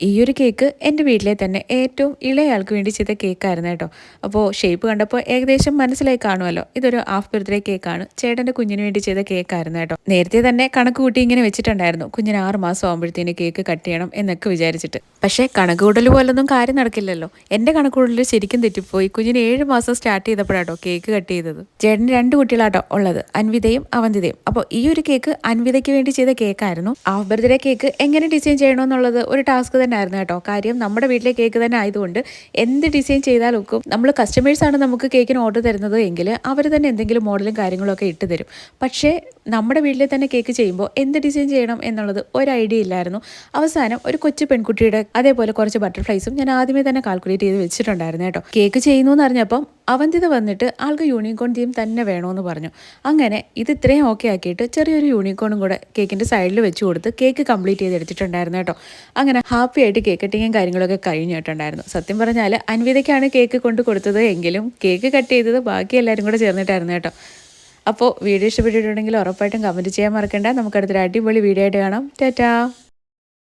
ഈ ഒരു കേക്ക് എന്റെ വീട്ടിലെ തന്നെ ഏറ്റവും ഇളയാൾക്ക് വേണ്ടി ചെയ്ത കേക്കായിരുന്നു കേട്ടോ. അപ്പോൾ ഷേപ്പ് കണ്ടപ്പോൾ ഏകദേശം മനസ്സിലായി കാണുമല്ലോ. ഇതൊരു ഹാഫ് ബർത്ത്ഡേ കേക്കാണ് ചേട്ടന്റെ കുഞ്ഞിന് വേണ്ടി ചെയ്ത കേക്കായിരുന്നു കേട്ടോ. നേരത്തെ തന്നെ കണക്ക് കൂട്ടി ഇങ്ങനെ വെച്ചിട്ടുണ്ടായിരുന്നു. കുഞ്ഞിന് ആറ് മാസം ആകുമ്പോഴത്തേന് കേക്ക് കട്ട് ചെയ്യണം എന്നൊക്കെ വിചാരിച്ചിട്ട്. പക്ഷേ കണക്ക് കൂടൽ പോലൊന്നും കാര്യം നടക്കില്ലല്ലോ. എന്റെ കണക്ക് കൂടുതൽ ശരിക്കും തെറ്റിപ്പോയി. കുഞ്ഞിന് ഏഴ് മാസം സ്റ്റാർട്ട് ചെയ്തപ്പോഴാട്ടോ കേക്ക് കട്ട് ചെയ്തത്. ചേട്ടന് രണ്ട് കുട്ടികളാട്ടോ ഉള്ളത്. അൻവിതയും അവന്തിതയും. അപ്പോൾ ഈ ഒരു കേക്ക് അൻവിതയ്ക്ക് വേണ്ടി ചെയ്ത കേക്കായിരുന്നു ഹാഫ് ബർത്ത്ഡേ കേക്ക് എങ്ങനെ ഡിസൈൻ ചെയ്യണമെന്നുള്ളത് ഒരു ടാസ്ക് ആയിരുന്നു കേട്ടോ. കാര്യം നമ്മുടെ വീട്ടിലെ കേക്ക് തന്നെ ആയതുകൊണ്ട് എന്ത് ഡിസൈൻ ചെയ്താലും ഒക്കും നമ്മൾ കസ്റ്റമേഴ്സാണ് നമുക്ക് കേക്കിന് ഓർഡർ തരുന്നത് എങ്കിൽ അവർ തന്നെ എന്തെങ്കിലും മോഡലും കാര്യങ്ങളൊക്കെ ഇട്ട് തരും. പക്ഷേ നമ്മുടെ വീട്ടിൽ തന്നെ കേക്ക് ചെയ്യുമ്പോൾ എന്ത് ഡിസൈൻ ചെയ്യണം എന്നുള്ളത് ഒരു ഐഡിയ ഇല്ലായിരുന്നു. അവസാനം ഒരു കൊച്ചു പെൺകുട്ടിയുടെ അതേപോലെ കുറച്ച് ബട്ടർഫ്ലൈസും ഞാൻ ആദ്യമേ തന്നെ കാൽക്കുലേറ്റ് ചെയ്ത് വെച്ചിട്ടുണ്ടായിരുന്നു കേട്ടോ. കേക്ക് ചെയ്യുന്നു എന്ന് അറിഞ്ഞപ്പം അവന്തിത വന്നിട്ട് ആൾക്ക് യൂണിക്കോൺ തീം തന്നെ വേണമെന്ന് പറഞ്ഞു. അങ്ങനെ ഇത് ഇത്രയും ഓക്കെ ആക്കിയിട്ട് ചെറിയൊരു യൂണിക്കോണും കൂടെ കേക്കിന്റെ സൈഡിൽ വെച്ച് കൊടുത്ത് കേക്ക് കംപ്ലീറ്റ് ചെയ്ത് എടുത്തിട്ടുണ്ടായിരുന്നു കേട്ടോ. അങ്ങനെ ഹാപ്പി ആയിട്ട് കേക്ക് കട്ടിങ്ങും കാര്യങ്ങളൊക്കെ കഴിഞ്ഞിട്ടുണ്ടായിരുന്നു സത്യം പറഞ്ഞാൽ അൻവിതയ്ക്കാണ് കേക്ക് കൊണ്ട് കൊടുത്തത് എങ്കിലും കേക്ക് കട്ട് ചെയ്തത് ബാക്കി എല്ലാവരും കൂടെ ചേർന്നിട്ടായിരുന്നു കേട്ടോ. അപ്പോൾ വീഡിയോ ഇഷ്ടപ്പെട്ടിട്ടുണ്ടെങ്കിൽ ഉറപ്പായിട്ടും കമന്റ് ചെയ്യാൻ മറക്കണ്ട. നമുക്കടുത്തൊരു അടിപൊളി വീഡിയോ ആയിട്ട് കാണാം. ടാറ്റാ.